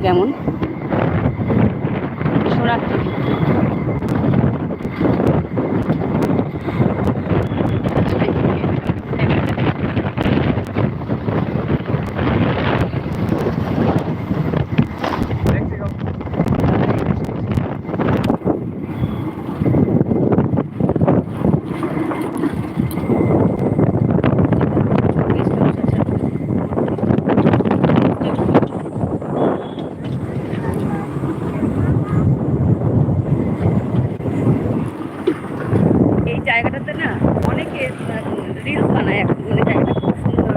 কেমন? সোনার তরী এই জায়গাটাতে না অনেকে রিলস বানায় এখন মানে জায়গাটা খুব সুন্দর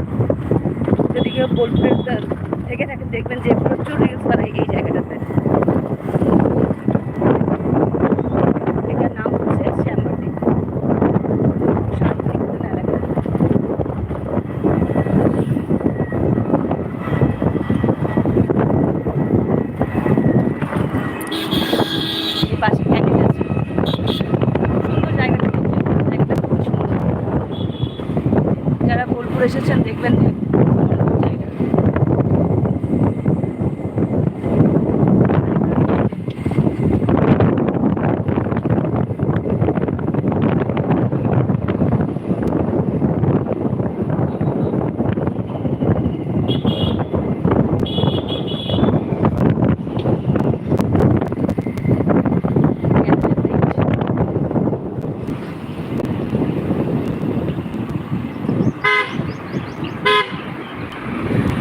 যদি কেউ বোলপুরের থেকে থাকেন দেখবেন যে প্রচুর রিলস বানায় এই জায়গাটাতে এটার নাম হচ্ছে শ্যামবাটি শান্তিনিকেতন এলাকা এই পাশে ক্যান্টিন আছে সুন্দর জায়গাটা কিন্তু, জায়গাটা খুব সুন্দর যারা বোলপুর এসেছেন দেখবেন যে সুন্দর জায়গা।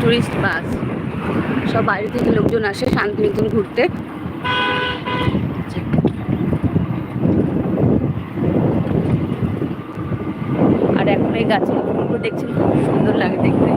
টুরিস্ট বাস সব বাইরে থেকে লোকজন আসে শান্তিনিকেতন ঘুরতে। আর এখন এই গাছের ফুলগুলো দেখছেন, খুব সুন্দর লাগে দেখতে।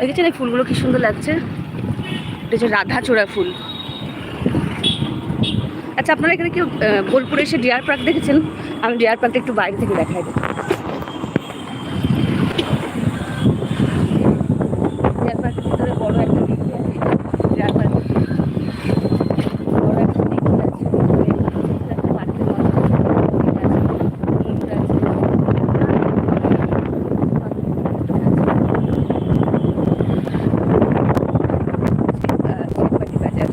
দেখেছেন এই ফুলগুলো কি সুন্দর লাগছে? হচ্ছে রাধাচূড়া ফুল। আচ্ছা আপনারা এখানে কেউ বোলপুরে এসে ডিয়ার পার্ক দেখেছেন? আমি ডিয়ার পার্কটা একটু বাইরে থেকে দেখাই। দেবো ডিয়ার পার্কের ভিতরে বড় একটা দিঘি আছে ডিয়ার পার্ক বড় একটা দিঘি আছে একটা পার্কের মতো আছে, মন্দির আছে। আহ, শিববাটি বাজার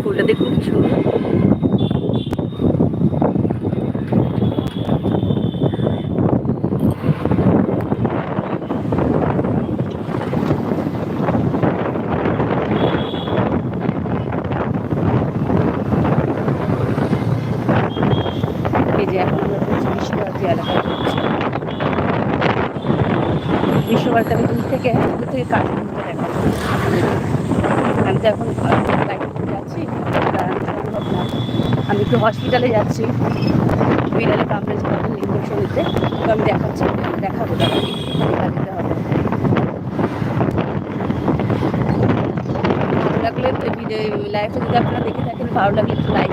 ফুলটা দেখুন কি সুন্দর এই যে এখন আমরা বলছি বিশ্বভারতী এলাকায় যাচ্ছি বিশ্বভারতী আমি দূর থেকে দূর থেকে কাশ্মীরটা দেখা আমি তো এখন বাইরে যাচ্ছি দাঁড়ানো সম্ভব না আমি একটু হসপিটালে যাচ্ছি। বিড়ালে কামড়েছে তাদের ইঞ্জেকশন নিতে। তো আমি দেখাচ্ছি, দেখাবো দাঁড়া দেখা দিতে হবে। ভালো লাগলে লাইফে যদি আপনারা দেখে থাকেন, ভালো লাগলে একটু লাইক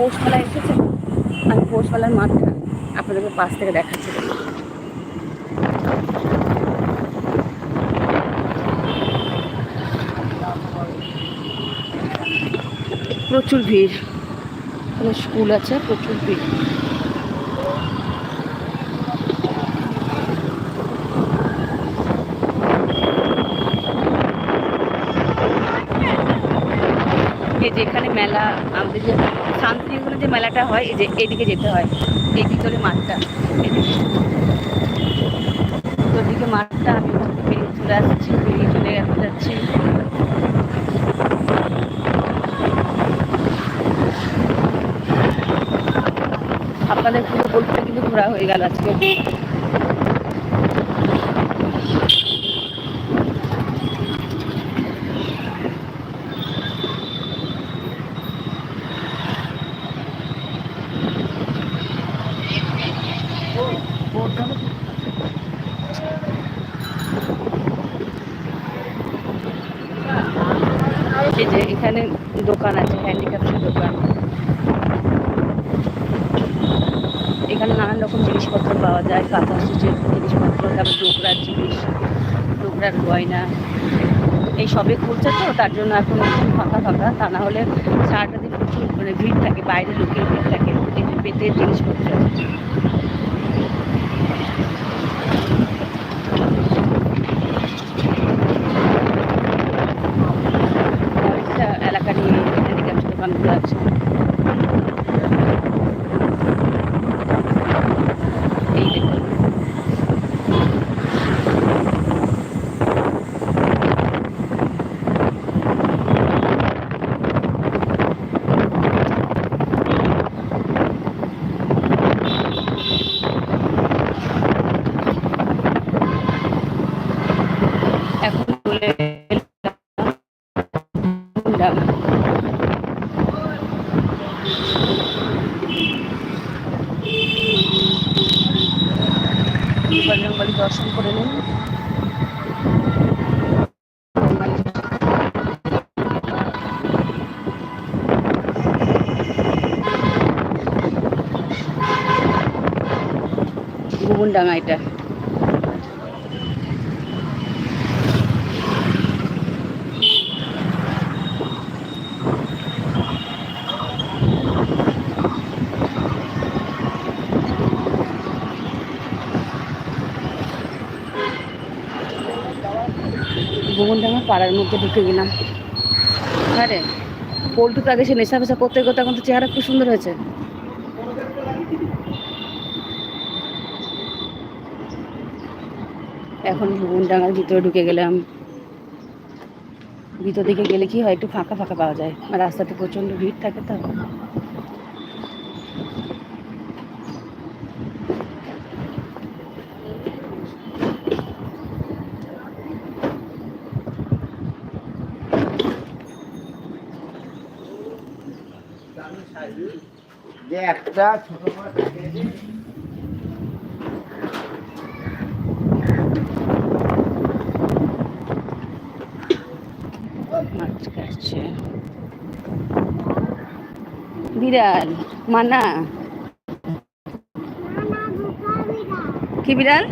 পৌষ এসেছে? আমি পৌষ মেলার মাঠটা আপনাদেরকে পাশ থেকে দেখাচ্ছি। প্রচুর ভিড়। স্কুল আছে, প্রচুর ভিড়। এই যে এখানে মেলা, আমাদের যে শান্তিনিকেতনে যে মেলাটা হয়, এই যে এদিকে যেতে হয়, এই ভিতরে মাঠটা। এদিকে ওদিকে মাঠটা, আমি বেরিয়ে চলে আসছি, বেরিয়ে চলে যাচ্ছি। আপনাদের পুরো বোলপুরে কিন্তু ঘোরা হয়ে গেল আজকে এই যে এখানে দোকান আছে হ্যান্ডিক্রাফটের দোকান এখানে নানান রকম জিনিসপত্র পাওয়া যায়, কাঁথা স্টিচের জিনিসপত্র, তারপর ডোকরার জিনিস, ডোকরার গয়না, এই সবে খুলছে তো, তার জন্য এখন একটু ফাঁকা ফাঁকা। তা না হলে সারাটা দিন প্রচুর মানে ভিড় থাকে, বাইরে লোকের ভিড় থাকে যে পেটের জিনিসপত্র। এলাকা নিয়ে দোকানগুলো আছে। ভুবনডাঙ্গা এটা। ভুবনডাঙ্গা পাড়ার মধ্যে ঢুকে গেলাম। হ্যাঁ রে তো আগে সে নেশা ফেশা করতে করতে এখন তো চেহারা খুব সুন্দর হয়েছে। এখন ভুবনডাঙ্গার ভিতরে ঢুকে গেলাম। ভিতর দিকে গেলে কি হয়? একটু ফাঁকা ফাঁকা পাওয়া যায়। আর রাস্তাতে প্রচণ্ড ভিড় থাকে তো। একটা ছোট করে থাকে যে, মাছ কাটছে বিড়াল? মানা? কি বিড়াল?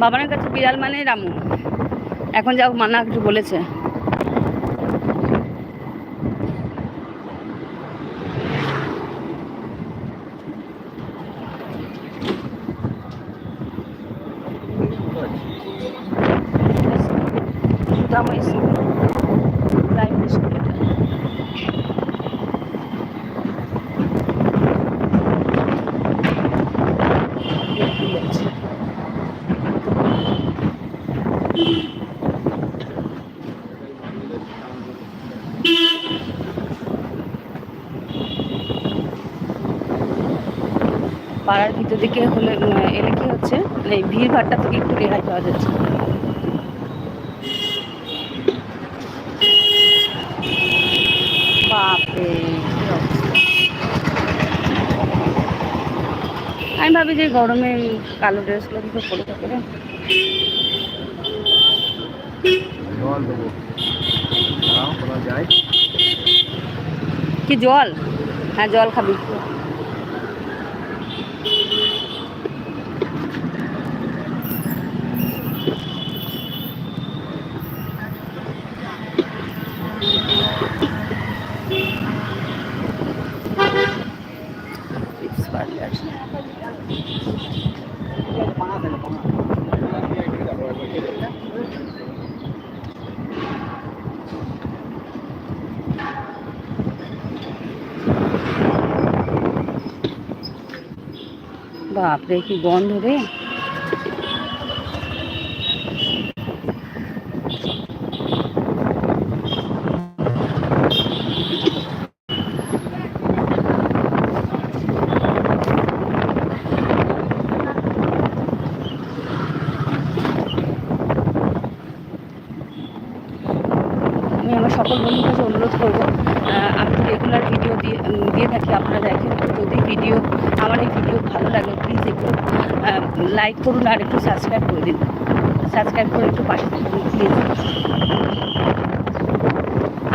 বাবার কাছে বিড়াল মানে রামু। এখন যাও মানা কিছু বলেছে। পাড়ার ভিতর দিকে হলে এলে কি হচ্ছে? মানে ভিড় ভাড়টা থেকে একটু রেহাই পাওয়া যাচ্ছে। বাপরে আমি ভাবি যে গরমে কালো ড্রেসগুলো কিন্তু পরে থাকে রে কি জল? হ্যাঁ জল খাবি। বাপরে কি গন্ধ রে আমি আমার সকল বন্ধুর কাছে অনুরোধ করব আমি তো রেগুলার ভিডিও দিয়ে উম, দিয়ে থাকি আপনারা দেখেন তো যদি ভিডিও আমার এই ভিডিও ভালো লাগে প্লিজ একটু লাইক করুন আর একটু সাবস্ক্রাইব করে দিন। সাবস্ক্রাইব করে একটু পাশে থাকুন প্লিজ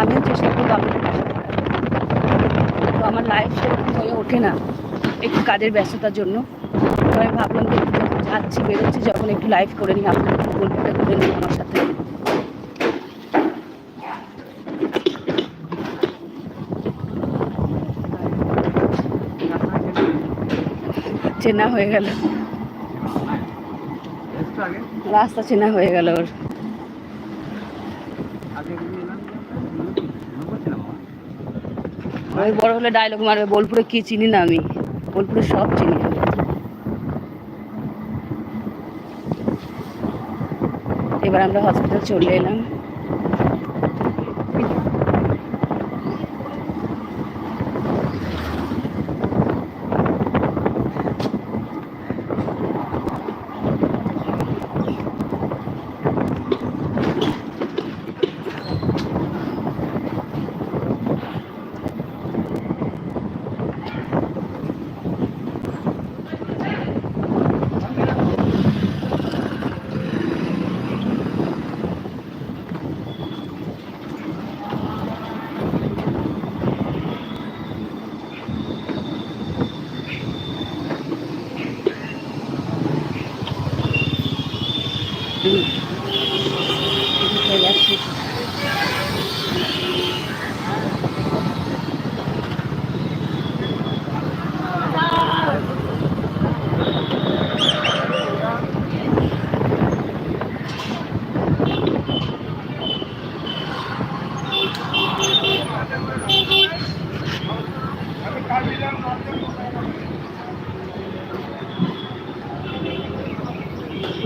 আমিও চেষ্টা করব আপনাদের পাশে তো আমার লাইফ সেরকম হয়ে ওঠে না একটু কাজের ব্যস্ততার জন্য। আমি ভাবলাম যে যাচ্ছি, বেরোচ্ছি, যখন একটু লাইভ করে নিই। আপনাদের একটু গল্পটা করে নিই আমার সাথে। চেনা হয়ে গেল। রাস্তা চেনা হয়ে গেল ওর। ওই বড় হলে ডায়লগ মারবে, বোলপুরে কি চিনি না আমি? বোলপুরে সব চিনি। এবার আমরা হসপিটাল চলে এলাম। হুম। হয়ে যাচ্ছি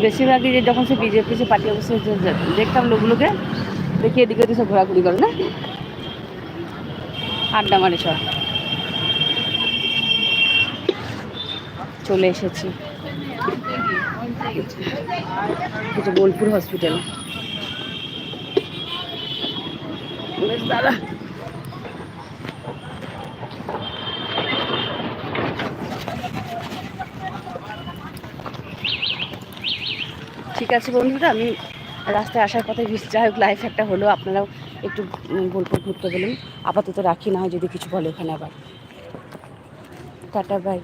বেশিরভাগই যে যখন সে বিজেপি সে পার্টি যে- দেখতাম লোকগুলোকে, দেখি এদিকে ওদিকে সব ঘোরাঘুরি করে, না? আড্ডা মারে সব। চলে এসেছি। বোলপুর হসপিটাল দাদা ঠিক আছে বন্ধুরা, আমি রাস্তায় আসার কথা যাই হোক লাইফ একটা হলো, আপনারাও একটু বোলপুর ঘুরতে গেলেন আপাতত রাখি, না হয় যদি কিছু বলে ওখানে আবার। Tata bye